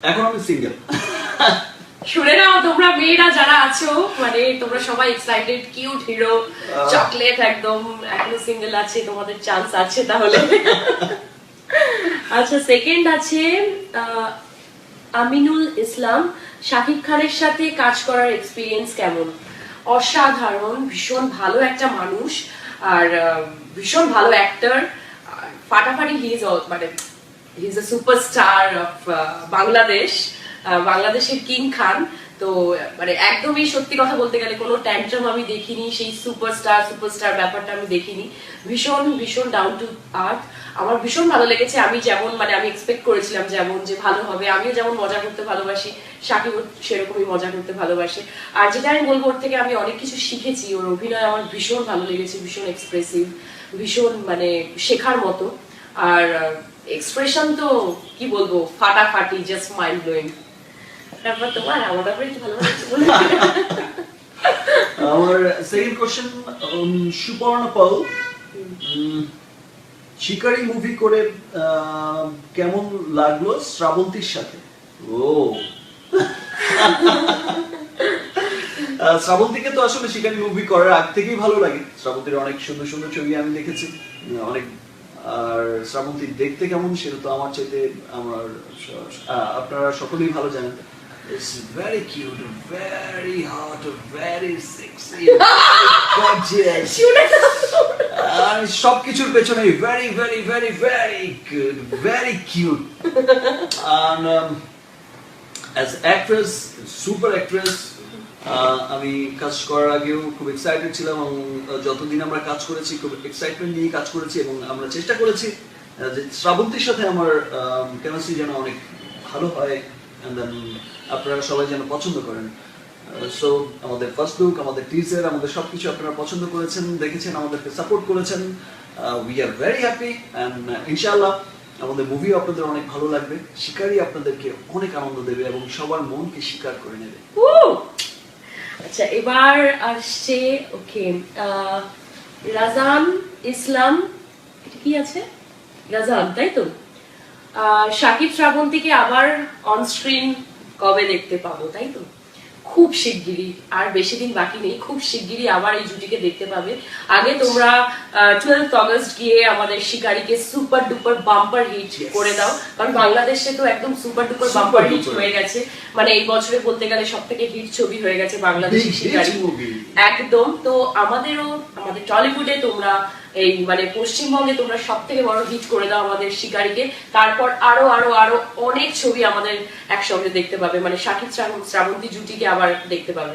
এখন আমি সিঙ্গেল শুনে নাও তোমরা মেয়েরা যারা আছো মানে তোমরা সবাই এক্সাইটেড কিউট হিরো চকলেট একদম এখনও সিঙ্গেল আছে তোমাদের চান্স আছে তাহলে। আচ্ছা সেকেন্ড আছে আমিনুল ইসলাম। শাকিব খানের সাথে কাজ করার এক্সপিরিয়েন্স কেমন? অসাধারণ ভীষণ ভালো একটা মানুষ আর ভীষণ ভালো অ্যাক্টর ফাটাফাটি হি ইজ মানে he is a superstar of Bangladesh বাংলাদেশের কিং খান তো মানে একদমই সত্যি কথা বলতে গেলে কোনো ট্যান্ট্রাম আমি দেখিনি, সেই সুপারস্টার সুপারস্টার ব্যাপারটা আমি দেখিনি। ভীষণ ভীষণ ডাউন টু আর্থ আমার ভীষণ ভালো লেগেছে। আমি যেমন মানে আমি এক্সপেক্ট করেছিলাম যেমন যে ভালো হবে। আমিও যেমন মজা করতে ভালোবাসি সাকিব সেরকমই মজা করতে ভালোবাসে। আর যেটা আমি বলব, ওর থেকে আমি অনেক কিছু শিখেছি। ওর অভিনয় আমার ভীষণ ভালো লেগেছে, ভীষণ এক্সপ্রেসিভ ভীষণ মানে শেখার মতো। আর এক্সপ্রেশন তো কি বলব ফাটাফাটি জাস্ট মাইন্ড ব্লোয়িং তারপর তোমার আমার ব্যাপারে একটু ভালো আমার সেকেন্ড কোশ্চেন সুপর্ণা পাল। শিকারি মুভি করে কেমন লাগল শ্রাবন্তীর সাথে? ও। শ্রাবন্তীকে তো আসলে শিকারি মুভি করার আগ থেকেই ভালো লাগে। শ্রাবন্তীর অনেক সুন্দর সুন্দর ছবি আমি দেখেছি। অনেক আর শ্রাবন্তী দেখতে কেমন? সেটা তো আমার চাইতে আমার আপনারা সকলেই ভালো জানেন। It's very cute, very hot, very sexy, gorgeous. আর সবকিছুর পেছনে very very very very good very cute and um, as actress super actress ah, আমি কাজ করার আগেও খুব এক্সাইটেড ছিলাম এবং যতদিন আমরা কাজ করেছি, খুব এক্সাইটমেন্ট নিয়ে কাজ করেছি এবং আমরা চেষ্টা করেছি যে শ্রাবন্তীর সাথে আমার কেমিস্ট্রি যেন অনেক ভালো হয় আপনারা সবাই যেন পছন্দ করেন। সো আমাদের ফার্স্ট লুক আমাদের টিজার আমাদের সবকিছু আপনারা পছন্দ করেছেন, দেখেছেন, আমাদেরকে সাপোর্ট করেছেন। We are very happy and ইনশাআল্লাহ আমাদের মুভিও আপনাদের অনেক ভালো লাগবে। শিকারই আপনাদেরকে অনেক আনন্দ দেবে এবং সবার মনকে শিকার করে নেবে! আচ্ছা এবার আসছে ওকে রাজান ইসলাম, এটা কি আছে? রাজান, তাই তো? শাকিব শ্রাবন্তীকে আবার অন স্ক্রিন কবে দেখতে পাবো, তাই তো? খুব শিগগিরই আর বেশি দিন বাকি নেই খুব শিগগিরই আবার এই জুটিকে দেখতে পাবে। আগে তোমরা টুয়েলভ অগস্ট গিয়ে আমাদের শিকারিকে সুপার ডুপার বাম্পার হিট করে দাও কারণ বাংলাদেশে তো একদম সুপার ডুপার বাম্পার হিট হয়ে গেছে। মানে এই বছরে বলতে গেলে সব থেকে হিট ছবি হয়ে গেছে বাংলাদেশি শিকারি। শিকারী একদম তো আমাদেরও আমাদের টলিউডে তোমরা এই মানে পশ্চিমবঙ্গে তোমরা সব থেকে বড় হিট করে দাও আমাদের শিকারিকে। তারপর আরও আরও আরও অনেক ছবি আমাদের একসঙ্গে দেখতে পাবে। মানে শাকিব শ্রাবন্তী জুটিকে আবার দেখতে পাবে।